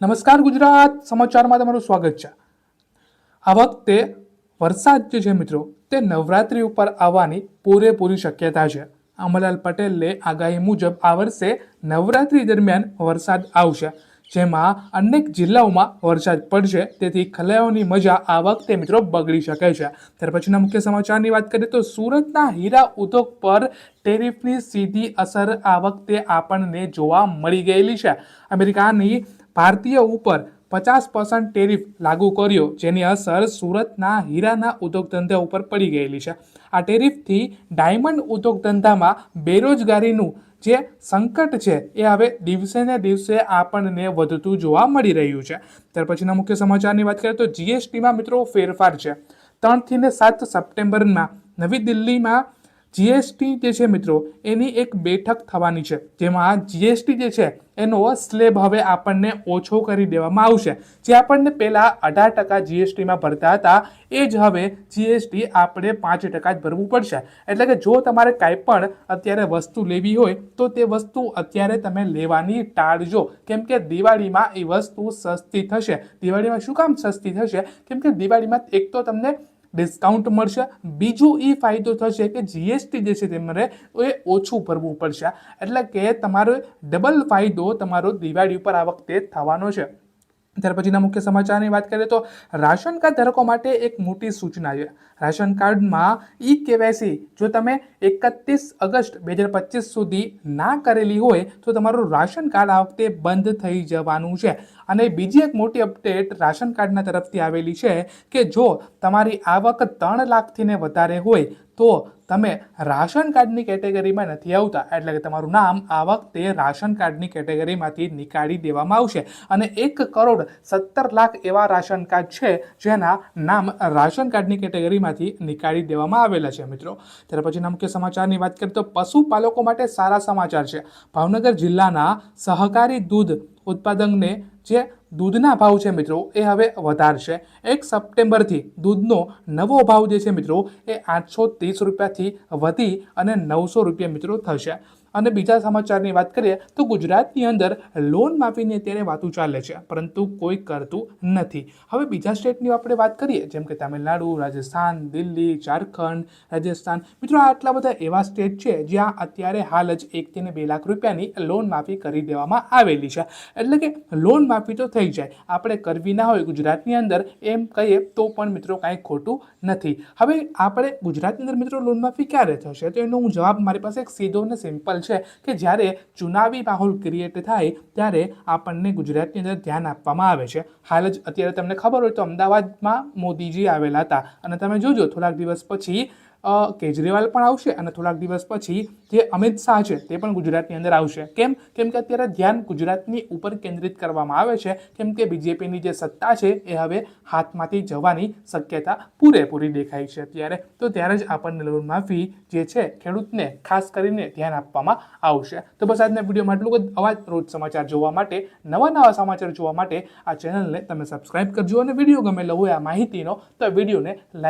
નમસ્કાર ગુજરાત, સમાચારમાં તમારું સ્વાગત છે. આ વખતે વરસાદ જે છે મિત્રો, તે નવરાત્રી ઉપર આવવાની પૂરેપૂરી શક્યતા છે. અમરલાલ પટેલે આગાહી મુજબ આ વર્ષે નવરાત્રી દરમિયાન વરસાદ આવશે. જેમાં અનેક જિલ્લાઓમાં વરસાદ પડશે, તેથી ખલૈયાઓની મજા આ વખતે મિત્રો બગડી શકે છે. ત્યાર પછીના મુખ્ય સમાચારની વાત કરીએ તો સુરતના હીરા ઉદ્યોગ પર ટેરિફની સીધી અસર આ વખતે આપણને જોવા મળી ગયેલી છે. અમેરિકાની ભારતીય ઉપર પચાસ પર્સન્ટ ટેરિફ લાગુ કર્યો, જેની અસર સુરતના હીરાના ઉદ્યોગ ધંધા ઉપર પડી ગયેલી છે. આ ટેરિફથી ડાયમંડ ઉદ્યોગ ધંધામાં બેરોજગારીનું જે સંકટ છે, એ હવે દિવસે ને દિવસે આપણને વધતું જોવા મળી રહ્યું છે. ત્યાર પછીના મુખ્ય સમાચારની વાત કરીએ તો જીએસટીમાં મિત્રો ફેરફાર છે. ત્રણથી ને સાત સપ્ટેમ્બરમાં નવી દિલ્હીમાં જીએસટી જે છે મિત્રો, એની એક બેઠક થવાની છે, જેમાં જીએસટી જે છે, એનો સ્લેબ હવે આપણને ઓછો કરી દેવામાં આવશે. જે આપણને પહેલાં અઢાર ટકા જીએસટીમાં ભરતા હતા, એ જ હવે જીએસટી આપણે પાંચ ટકા જ ભરવું પડશે. એટલે કે જો તમારે કાંઈ પણ અત્યારે વસ્તુ લેવી હોય, તો તે વસ્તુ અત્યારે તમે લેવાની ટાળજો. કેમ કે દિવાળીમાં એ વસ્તુ સસ્તી થશે. દિવાળીમાં શું કામ સસ્તી થશે? કેમ કે દિવાળીમાં એક તો તમને ડિસ્કાઉન્ટ મળશે. બીજું એ ફાયદો થશે કે જીએસટી જે છે તમારે એ ઓછું ભરવું પડશે. એટલે કે તમારો ડબલ ફાયદો તમારો દિવાળી ઉપર આ વખતે થવાનો છે. ત્યાર પછીના મુખ્ય સમાચારની વાત કરીએ તો રાશન કાર્ડ ધારકો માટે એક મોટી સૂચના છે રાશન કાર્ડમાં ઈ કેવાયસી જો તમે એકત્રીસ ઓગસ્ટ બે હજાર પચીસ સુધી ના કરેલી હોય, તો તમારું રાશન કાર્ડ આ વખતે બંધ થઈ જવાનું છે. અને બીજી એક મોટી અપડેટ રાશન કાર્ડના તરફથી આવેલી છે કે જો તમારી આવક ત્રણ લાખથી વધારે હોય તો તમે રાશન કાર્ડની કેટેગરીમાં નથી આવતા, એટલે કે તમારું નામ આ વખતે રાશન કાર્ડની કેટેગરીમાંથી નીકાળી દેવામાં આવશે. અને એક કરોડ સત્તર લાખ એવા રાશન કાર્ડ છે, જેના નામ રાશન કાર્ડની કેટેગરીમાંથી નીકાળી દેવામાં આવેલા છે, મિત્રો. ત્યાર પછીના મુખ્ય સમાચારની વાત કરીએ તો પશુપાલકો માટે સારા સમાચાર છે. ભાવનગર જિલ્લાના સહકારી દૂધ ઉત્પાદકને જે દૂધના ભાવ છે મિત્રો એ હવે વધારશે. એક સપ્ટેમ્બરથી દૂધનો નવો ભાવ જે છે મિત્રો એ આઠસો ત્રીસ રૂપિયાથી વધી અને નવસો રૂપિયા મિત્રો થશે. અને બીજા સમાચારની વાત કરીએ તો ગુજરાતની અંદર લોન માફીની અત્યારે વાતો ચાલે છે, પરંતુ કોઈ કરતું નથી. હવે બીજા સ્ટેટની આપણે વાત કરીએ, જેમ કે તમિલનાડુ, રાજસ્થાન, દિલ્હી, ઝારખંડ, રાજસ્થાન. મિત્રો, આટલા બધા એવા સ્ટેટ છે જ્યાં અત્યારે હાલ જ એકથી ને બે લાખ રૂપિયાની લોન માફી કરી દેવામાં આવેલી છે. એટલે કે લોન માફી તો થઈ જાય, આપણે કરવી ના હોય ગુજરાતની અંદર, એમ કહીએ તો પણ મિત્રો કાંઈ ખોટું નથી. હવે આપણે ગુજરાતની અંદર મિત્રો લોન માફી ક્યારે થશે? તો એનો હું જવાબ મારી પાસે એક સીધો અને સિમ્પલ છે કે જ્યારે ચુનાવી માહોલ ક્રિએટ થાય ત્યારે આપણને ગુજરાતની અંદર ધ્યાન આપવામાં આવે છે. હાલ જ અત્યારે તમને ખબર હોય તો અમદાવાદમાં મોદીજી આવેલા હતા. અને તમે જોજો થોડાક દિવસ પછી કેજરીવાલ પણ આવશે અને થોડાક દિવસ પછી જે અમિત શાહ છે તે પણ ગુજરાતની અંદર આવશે. કેમ? કેમ કે અત્યારે ધ્યાન ગુજરાતની ઉપર કેન્દ્રિત કરવામાં આવે છે. કેમ કે બીજેપીની જે સત્તા છે એ હવે હાથમાંથી જવાની શક્યતા પૂરેપૂરી દેખાય છે અત્યારે. તો ત્યારે જ આપણને લોન માફી જે છે ખેડૂતને ખાસ કરીને ધ્યાન આપવામાં આવશે. તો બસ આજના વિડીયોમાં આટલું જ. અવાજ રોજ સમાચાર જોવા માટે, નવા નવા સમાચાર જોવા માટે આ ચેનલને તમે સબસ્ક્રાઇબ કરજો અને વીડિયો ગમેલો હોય આ માહિતીનો, તો વિડીયોને લાઈક